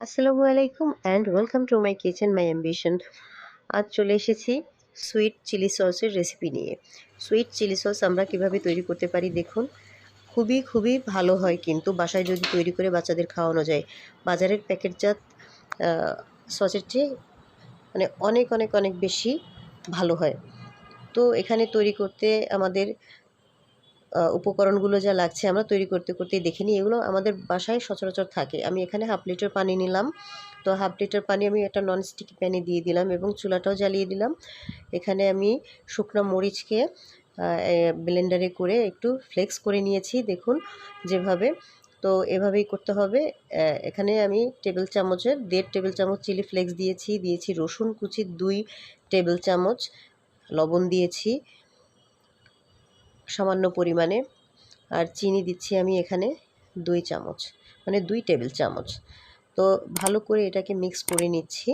আসসালামু আলাইকুম and welcome to my kitchen my ambition আজ চলে এসেছি সুইট চিলি সসের রেসিপি নিয়ে। সুইট চিলি সস আমরা কীভাবে তৈরি করতে পারি দেখুন। খুবই খুবই ভালো হয় কিন্তু বাসায় যদি তৈরি করে বাচ্চাদের খাওয়ানো যায়। বাজারের প্যাকেটজাত সসের চেয়ে মানে অনেক অনেক অনেক বেশি ভালো হয়। তো এখানে তৈরি করতে আমাদের উপকরণগুলো যা লাগছে আমরা তৈরি করতে করতেই দেখে নিই। এগুলো আমাদের বাসায় সচরাচর থাকে। আমি এখানে হাফ লিটার পানি নিলাম। তো হাফ লিটার পানি আমি একটা নন স্টিকি প্যানে দিয়ে দিলাম এবং চুলাটাও জ্বালিয়ে দিলাম। এখানে আমি শুকনো মরিচকে ব্লেন্ডারে করে একটু ফ্লেক্স করে নিয়েছি। দেখুন যেভাবে। তো এভাবেই করতে হবে। এখানে আমি টেবিল চামচের দেড় টেবিল চামচ চিলি ফ্লেক্স দিয়েছি। দিয়েছি রসুন কুচি, দুই টেবিল চামচ লবণ দিয়েছি। সামান্য পরিমাণে। আর চিনি দিচ্ছি আমি এখানে দুই চামচ মানে দুই টেবিল চামচ। তো ভালো করে এটাকে মিক্স করে নিচ্ছি।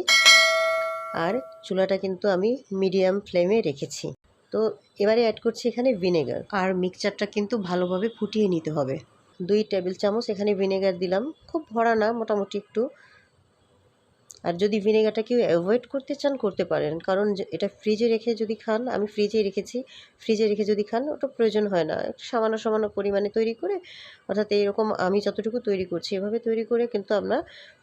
আর চুলাটা কিন্তু আমি মিডিয়াম ফ্লেমে রেখেছি। তো এবারে অ্যাড করছি এখানে ভিনেগার। আর মিক্সচারটা কিন্তু ভালোভাবে ফুটিয়ে নিতে হবে। দুই টেবিল চামচ এখানে ভিনেগার দিলাম। খুব ভরা না, মোটামুটি একটু আর যদি ভিনেগারটা কেউ অ্যাভয়েড করতে চান, করতে পারেন। কারণ এটা ফ্রিজে রেখে যদি খান, আমি ফ্রিজে রেখেছি ফ্রিজে রেখে যদি খান, ওটা প্রয়োজন হয় না। সামান্য সামান্য পরিমাণে তৈরি করে, অর্থাৎ এইরকম আমি যতটুকু তৈরি করছি এভাবে তৈরি করে কিন্তু আমরা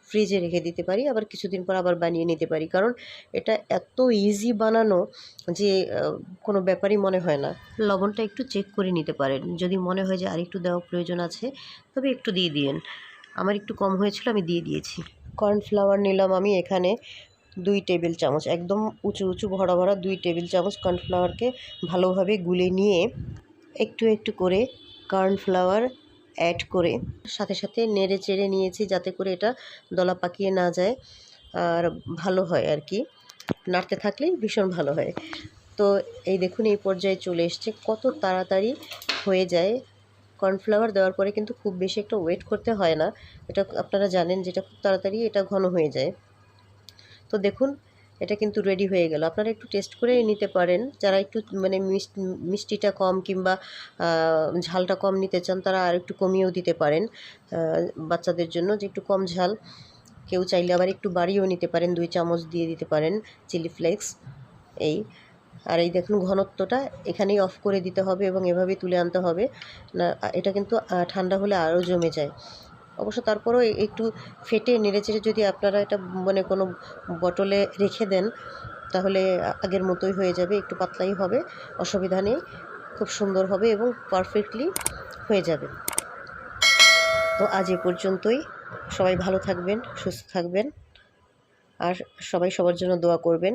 ফ্রিজে রেখে দিতে পারি, আবার কিছুদিন পর আবার বানিয়ে নিতে পারি। কারণ এটা এত ইজি বানানো যে কোনো ব্যাপারই মনে হয় না। লবণটা একটু চেক করে নিতে পারেন। যদি মনে হয় যে আর একটু দেওয়া প্রয়োজন আছে, তবে একটু দিয়ে দিন আমার একটু কম হয়েছিল, আমি দিয়ে দিয়েছি। কর্নফ্লাওয়ার নিলাম আমি এখানে দুই টেবিল চামচ, একদম উঁচু উঁচু ভরা ভরা দুই টেবিল চামচ কর্নফ্লাওয়ারকে ভালোভাবে গুলে নিয়ে একটু একটু করে কর্নফ্লাওয়ার অ্যাড করে সাথে সাথে নেড়ে চেড়ে নিয়েছি যাতে করে এটা দলা পাকিয়ে না যায় আর ভালো হয় আর কি। নাড়তে থাকলেই ভীষণ ভালো হয়। তো এই দেখুন এই পর্যায়ে চলে এসছে, কত তাড়াতাড়ি হয়ে যায় কর্নফ্লাওয়ার দেওয়ার পরে কিন্তু খুব বেশি একটা ওয়েট করতে হয় না। এটা আপনারা জানেন যেটা খুব তাড়াতাড়ি এটা ঘন হয়ে যায়। তো দেখুন, এটা কিন্তু রেডি হয়ে গেল। আপনারা একটু টেস্ট করে নিতে পারেন। যারা একটু মানে মিষ্টিটা কম কিংবা ঝালটা কম নিতে চান, তারা আর একটু কমিয়েও দিতে পারেন। বাচ্চাদের জন্য যে একটু কম ঝাল, কেউ চাইলে আবার একটু বাড়িয়েও নিতে পারেন। দুই চামচ দিয়ে দিতে পারেন চিলি ফ্লেক্স। এই। আর এই দেখুন ঘনত্বটা এখানেই অফ করে দিতে হবে এবং এভাবেই তুলে আনতে হবে। না, এটা কিন্তু ঠান্ডা হলে আরও জমে যায়। অবশ্য তারপরেও একটু ফেটে নেড়েচেড়ে যদি আপনারা এটা মানে কোনো বটলে রেখে দেন, তাহলে আগের মতোই হয়ে যাবে, একটু পাতলাই হবে, অসুবিধা নেই, খুব সুন্দর হবে এবং পারফেক্টলি হয়ে যাবে। তো আজ এ পর্যন্তই, সবাই ভালো থাকবেন, সুস্থ থাকবেন, আর সবাই সবার জন্য দোয়া করবেন।